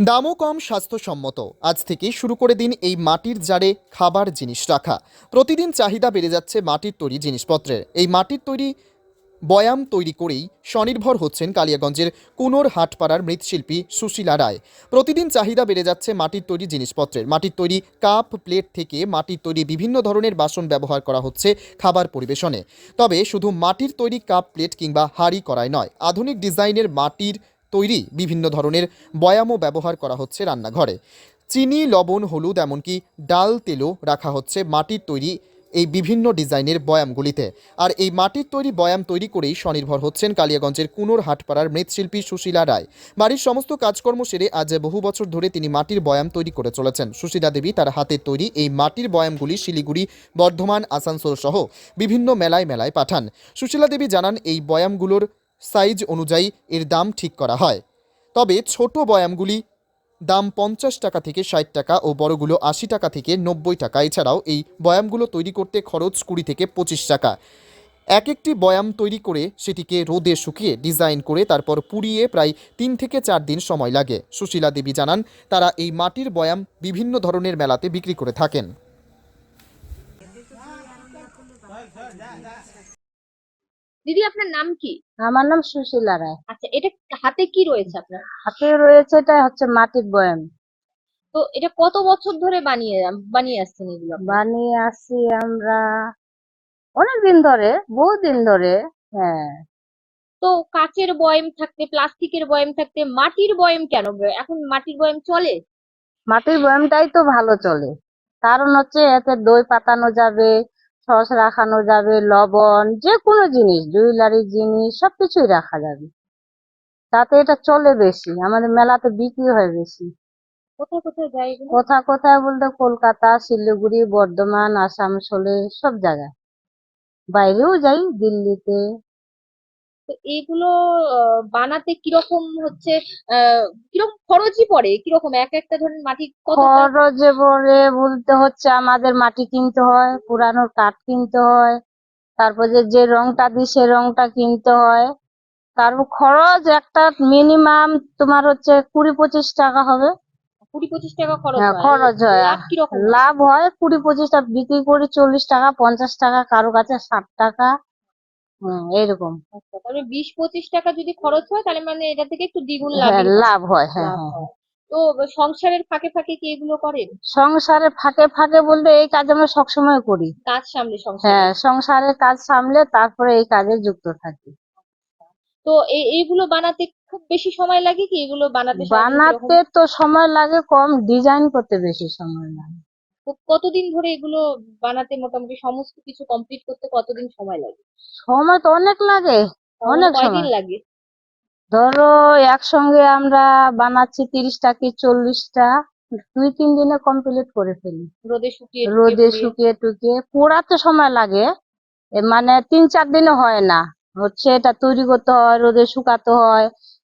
দামও কম, স্বাস্থ্যসম্মত। আজ থেকে শুরু করে দিন এই মাটির জারে খাবার জিনিস রাখা। প্রতিদিন চাহিদা বেড়ে যাচ্ছে মাটির তৈরি জিনিসপত্রের। এই মাটির তৈরি বয়াম তৈরি করেই স্বনির্ভর হচ্ছেন কালিয়াগঞ্জের কুনোর হাটপাড়ার মৃৎশিল্পী সুশীলা রায়। প্রতিদিন চাহিদা বেড়ে যাচ্ছে মাটির তৈরি জিনিসপত্রের। মাটির তৈরি কাপ, প্লেট থেকে মাটির তৈরি বিভিন্ন ধরনের বাসন ব্যবহার করা হচ্ছে খাবার পরিবেশনে। তবে শুধু মাটির তৈরি কাপ, প্লেট কিংবা হাঁড়ি করাই নয়, আধুনিক ডিজাইনের মাটির তৈরি বিভিন্ন ধরনের বয়ামও ব্যবহার করা হচ্ছে রান্নাঘরে। চিনি, লবণ, হলুদ এমনকি ডাল তেলও রাখা হচ্ছে মাটির তৈরি এই বিভিন্ন ডিজাইনের বয়ামগুলিতে। আর এই মাটির তৈরি বয়াম তৈরি করেই স্বনির্ভর হচ্ছেন কালিয়াগঞ্জের কুনোর হাটপাড়ার মৃৎশিল্পী সুশীলা রায়। বাড়ির সমস্ত কাজকর্ম সেরে আজ বহু বছর ধরে তিনি মাটির বয়াম তৈরি করে চলেছেন। সুশীলা দেবী তার হাতের তৈরি এই মাটির বয়ামগুলি শিলিগুড়ি, বর্ধমান, আসানসোল সহ বিভিন্ন মেলায় মেলায় পাঠান। সুশীলা দেবী জানান, এই বয়ামগুলোর সাইজ অনুযায়ী এর দাম ঠিক করা হয়। তবে ছোট বয়ামগুলি দাম পঞ্চাশ টাকা থেকে ষাট টাকা ও বড়গুলো আশি টাকা থেকে নব্বই টাকা। এছাড়াও এই বয়ামগুলো তৈরি করতে খরচ কুড়ি থেকে পঁচিশ টাকা। এক একটি বয়াম তৈরি করে সেটিকে রোদে শুকিয়ে ডিজাইন করে তারপর পুড়িয়ে প্রায় তিন থেকে চার দিন সময় লাগে, সুশীলা দেবী জানান। তারা এই মাটির বয়াম বিভিন্ন ধরনের মেলাতে বিক্রি করে থাকেন। দিদি আপনার নাম কি? আমার নাম সুশীলা রায়। আচ্ছা এটা হাতে কি রয়েছে আপনার? হাতে রয়েছে এটা হচ্ছে মাটির বয়াম তো এটা কত বছর ধরে বানিয়ে বানিয়ে আসছেন এগুলো বানিয়ে আসি আমরা অনেক দিন ধরে বহু দিন ধরে হ্যাঁ। তো কাচের বয়ম থাকতে প্লাস্টিকের বয়ম থাকতে মাটির বয়ম কেন? এখন মাটির বয়ম চলে? মাটির বয়ামটাই তো ভালো চলে। কারণ হচ্ছে এতে দই পাতানো যাবে সস রাখানো যাবে লবণ যে কোনো জিনিস জুয়েলারি জিনিস সব কিছুই রাখা যাবে। তাতে এটা চলে বেশি আমাদের মেলাতে বিক্রি হয় বেশি। কোথায় কোথায় যায় কোথা কোথায় কোথায় বলতে কলকাতা শিলিগুড়ি বর্ধমান আসানসোলে সব জায়গায়। বাইরেও যাই দিল্লিতে তো এগুলো বানাতে কীরকম হচ্ছে আহ কীরকম খরচই পড়ে? কীরকম এক একটা ধরনের মাটি কত খরচে পড়ে বলতে হচ্ছে আমাদের মাটি কিনতে হয় পুরানো কাঠ কিনতে হয় তারপর যে যে রংটা দিই সে রংটা কিনতে হয়। তারপর খরচ একটা মিনিমাম তোমার হচ্ছে কুড়ি পঁচিশ টাকা হবে। কুড়ি পঁচিশ টাকা খরচ হ্যাঁ, হয়। খরচ হয়। লাভ হয় কুড়ি পঁচিশটা বিক্রি করি চল্লিশ টাকা পঞ্চাশ টাকা কারও কাছে ষাট টাকা। হম এইরকম আচ্ছা তাহলে বিশ পঁচিশ টাকা যদি খরচ হয় তাহলে মানে এটা থেকে একটু দ্বিগুণ লাভ হ্যাঁ লাভ হয় হ্যাঁ হ্যাঁ। তো সংসারের ফাঁকে ফাঁকে কি এগুলো করেন? সংসারে ফাঁকে ফাঁকে বলতে এই কাজ আমরা সবসময় করি। কাজ সামলে সংসার? হ্যাঁ সংসারের কাজ সামলে তারপরে এই কাজে যুক্ত থাকি। তো এই এইগুলো বানাতে খুব বেশি সময় লাগে কি? এগুলো বানাতে বানাতে তো সময় লাগে কম ডিজাইন করতে বেশি সময় লাগে। তো কতদিন ধরে এগুলো বানাতে মোটামুটি সমস্ত কিছু কমপ্লিট করতে কতদিন সময় লাগে? সময় তো অনেক লাগে অনেক সময়। লাগে? ধরো একসঙ্গে আমরা বানাচ্ছি তিরিশটা কি চল্লিশটা দুই তিন দিনে কমপ্লিট করে ফেলি। রোদে শুকিয়ে রোদে শুকিয়ে টুকিয়ে পোড়াতে সময় লাগে মানে তিন চার দিনে হয় না। হচ্ছে এটা তৈরি করতে হয় রোদে শুকাতে হয়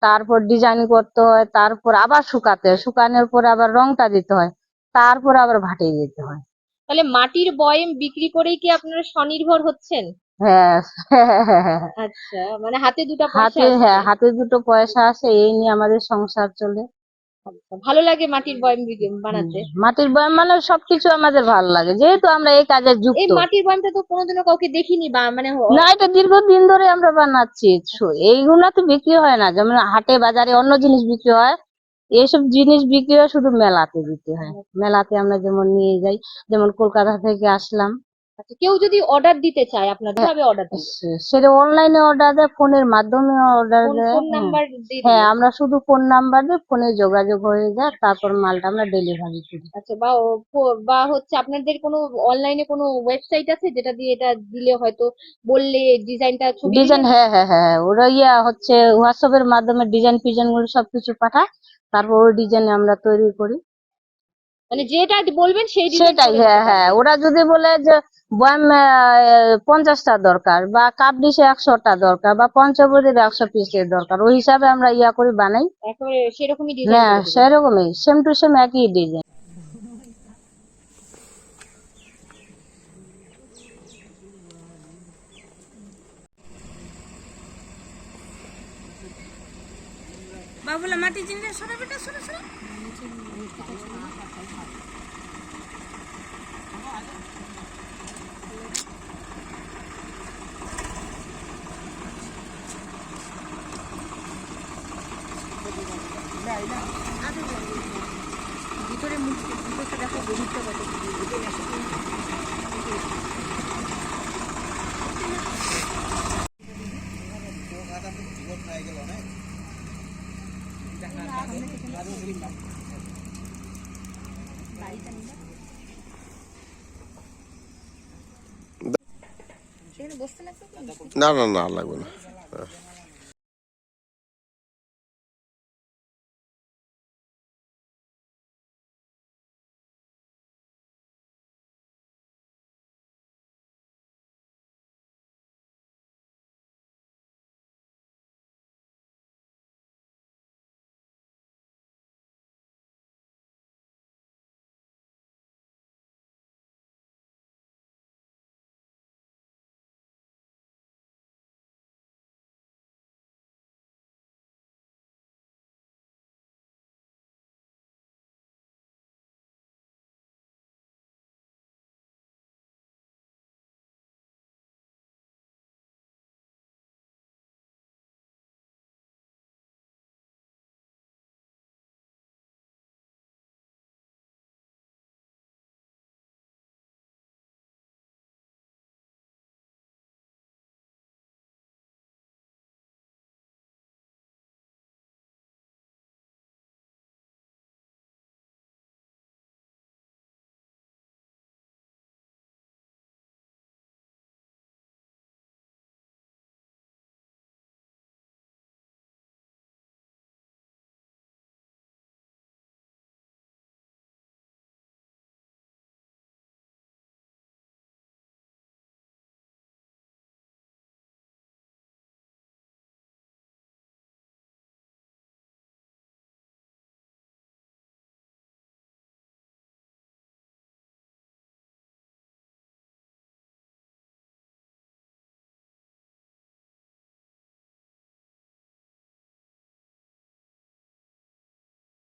তারপর ডিজাইন করতে হয় তারপর আবার শুকাতে হয়। শুকানোর পর আবার রংটা দিতে হয়। তারপর আবার ভাটিয়ে দিতে হয়। তাহলে মাটির বয়ম বিক্রি করেই কি আপনারা স্বনির্ভর হচ্ছেন? হ্যাঁ। আচ্ছা মানে হাতে দুটো হাতে হ্যাঁ হাতে দুটো পয়সা আছে এই নিয়ে আমাদের সংসার চলে। আচ্ছা, ভালো লাগে মাটির বয়ম বানাতে? মাটির বয়াম মানে সবকিছু আমাদের ভালো লাগে। যেহেতু আমরা এই কাজে এই মাটির বয়মটা তো কোনোদিনও কাউকে দেখিনি বা মানে না এটা দীর্ঘদিন ধরে আমরা বানাচ্ছি। এইগুলা তো বিক্রি হয় না। যেমন হাটে বাজারে অন্য জিনিস বিক্রি হয়। এইসব জিনিস বিক্রি হয় শুধু মেলাতে বিক্রি হয়। মেলাতে আমরা যেমন নিয়ে যাই, যেমন কলকাতা থেকে আসলাম। আচ্ছা, কেউ যদি অর্ডার দিতে চায় আপনার কীভাবে অর্ডার সেটা অনলাইনে অর্ডার দেয় ফোনের মাধ্যমে অর্ডার দেয় ফোন নাম্বার হ্যাঁ আমরা শুধু ফোন নাম্বার দিয়ে ফোনে যোগাযোগ হয়ে যায় তারপর মালটা আমরা ডেলিভারি করি। আচ্ছা বা বা হচ্ছে আপনাদের কোনো অনলাইনে কোনো ওয়েবসাইট আছে যেটা দিয়ে এটা দিলে হয়তো বললে ডিজাইনটা ছবি ডিজাইন হ্যাঁ হ্যাঁ হ্যাঁ ওরা ইয়া হচ্ছে হোয়াটসঅ্যাপের মাধ্যমে ডিজাইন ফিজাইনগুলো সবকিছু পাঠায় তারপর ওই ডিজাইনে আমরা তৈরি করি। মানে যেটা বলবেন সেই সেটাই হ্যাঁ হ্যাঁ ওরা যদি বলে যে বয়াম পঞ্চাশটা দরকার বা কাপ ডিশে একশোটা দরকার বা পঞ্চবটির একশো পিসের দরকার। ওই হিসাবে আমরা ইয়া করে বানাই। হ্যাঁ সেরকমই। সেম টু সেম একই ডিজাইন বাবুলা জিনিস সরা বেটা সরা সরা ভিতরে মুখ ভিতরটা দেখো গভীরটা কত না না না লাগবে না। হ্যাঁ।